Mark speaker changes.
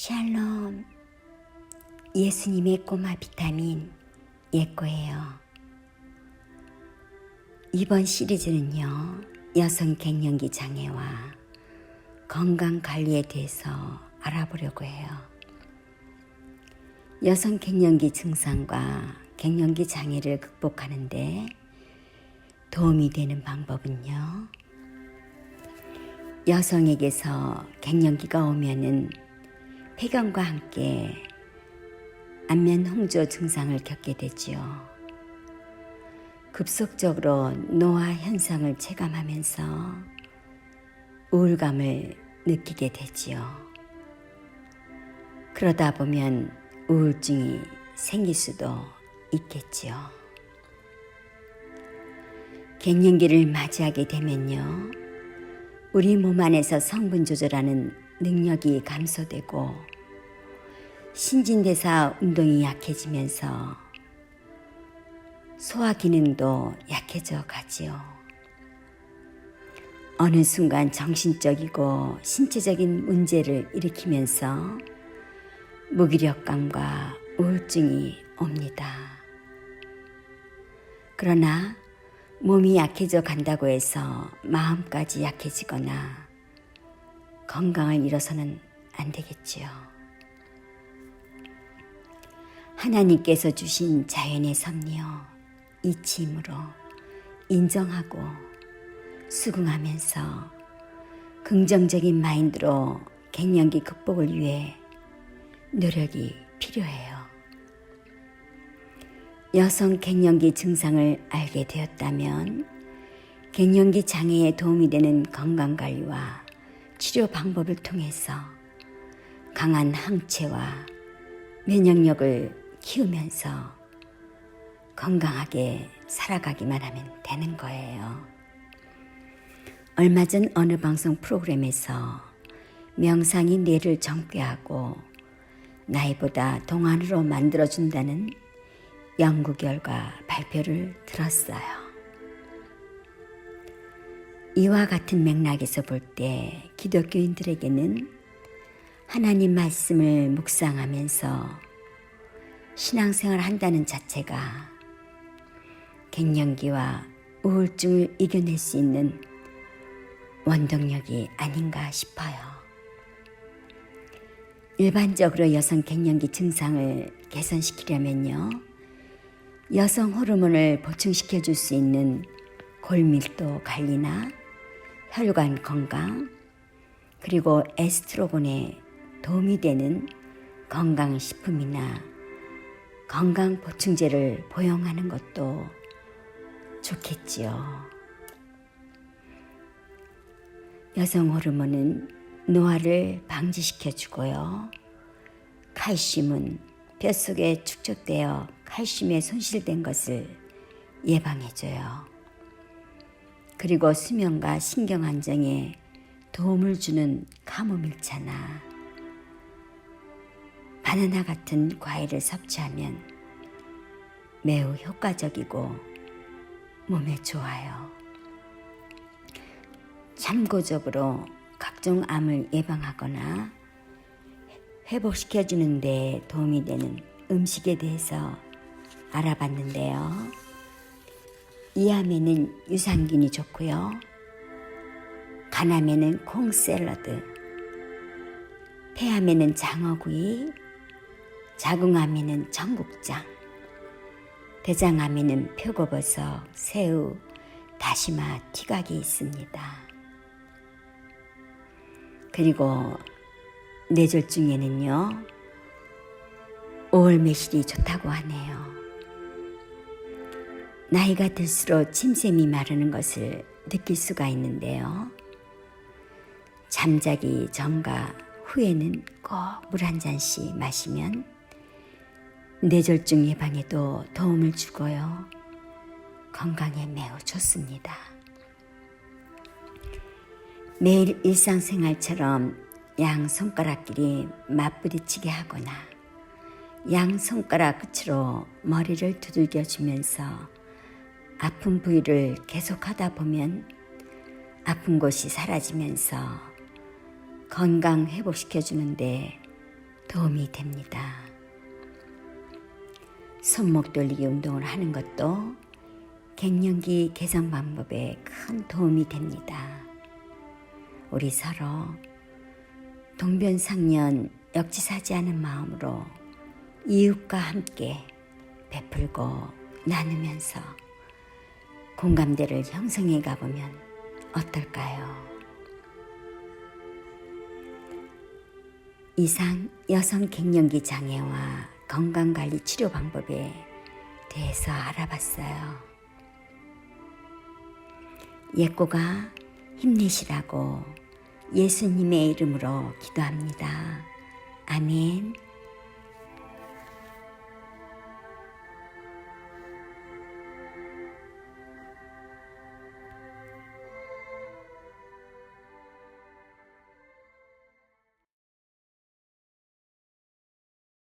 Speaker 1: 샬롬. 예수님의 꼬마 비타민 예꼬예요. 이번 시리즈는요, 여성 갱년기 장애와 건강 관리에 대해서 알아보려고 해요. 여성 갱년기 증상과 갱년기 장애를 극복하는데 도움이 되는 방법은요, 여성에게서 갱년기가 오면은 폐경과 함께 안면 홍조 증상을 겪게 되지요. 급속적으로 노화 현상을 체감하면서 우울감을 느끼게 되지요. 그러다 보면 우울증이 생길 수도 있겠지요. 갱년기를 맞이하게 되면요. 우리 몸 안에서 성분 조절하는 능력이 감소되고 신진대사 운동이 약해지면서 소화 기능도 약해져 가지요. 어느 순간 정신적이고 신체적인 문제를 일으키면서 무기력감과 우울증이 옵니다. 그러나 몸이 약해져 간다고 해서 마음까지 약해지거나 건강을 잃어서는 안 되겠지요. 하나님께서 주신 자연의 섭리요, 이치임으로 인정하고 수긍하면서 긍정적인 마인드로 갱년기 극복을 위해 노력이 필요해요. 여성 갱년기 증상을 알게 되었다면 갱년기 장애에 도움이 되는 건강관리와 치료 방법을 통해서 강한 항체와 면역력을 키우면서 건강하게 살아가기만 하면 되는 거예요. 얼마 전 어느 방송 프로그램에서 명상이 뇌를 정쾌하고 나이보다 동안으로 만들어준다는 연구 결과 발표를 들었어요. 이와 같은 맥락에서 볼 때 기독교인들에게는 하나님 말씀을 묵상하면서 신앙생활 한다는 자체가 갱년기와 우울증을 이겨낼 수 있는 원동력이 아닌가 싶어요. 일반적으로 여성 갱년기 증상을 개선시키려면요. 여성 호르몬을 보충시켜 줄 수 있는 골밀도 관리나 혈관 건강, 그리고 에스트로겐에 도움이 되는 건강식품이나 건강 보충제를 복용하는 것도 좋겠지요. 여성 호르몬은 노화를 방지시켜 주고요. 칼슘은 뼛속에 축적되어 칼슘에 손실된 것을 예방해줘요. 그리고 수면과 신경 안정에 도움을 주는 카모밀차나 바나나 같은 과일을 섭취하면 매우 효과적이고 몸에 좋아요. 참고적으로 각종 암을 예방하거나 회복시켜주는 데 도움이 되는 음식에 대해서 알아봤는데요. 이 암에는 유산균이 좋고요. 간암에는 콩 샐러드, 폐암에는 장어구이, 자궁암에는 청국장, 대장암에는 표고버섯, 새우, 다시마, 티각이 있습니다. 그리고 뇌졸중에는요, 오월 매실이 좋다고 하네요. 나이가 들수록 침샘이 마르는 것을 느낄 수가 있는데요. 잠자기 전과 후에는 꼭 물 한 잔씩 마시면 뇌졸중 예방에도 도움을 주고요. 건강에 매우 좋습니다. 매일 일상생활처럼 양 손가락끼리 맞부딪히게 하거나 양 손가락 끝으로 머리를 두들겨 주면서 아픈 부위를 계속하다 보면 아픈 곳이 사라지면서 건강 회복시켜 주는데 도움이 됩니다. 손목 돌리기 운동을 하는 것도 갱년기 개선 방법에 큰 도움이 됩니다. 우리 서로 동변상련 역지사지 않은 마음으로 이웃과 함께 베풀고 나누면서 공감대를 형성해 가보면 어떨까요? 이상 여성 갱년기 장애와 건강관리 치료 방법에 대해서 알아봤어요. 예꼬가 힘내시라고 예수님의 이름으로 기도합니다. 아멘.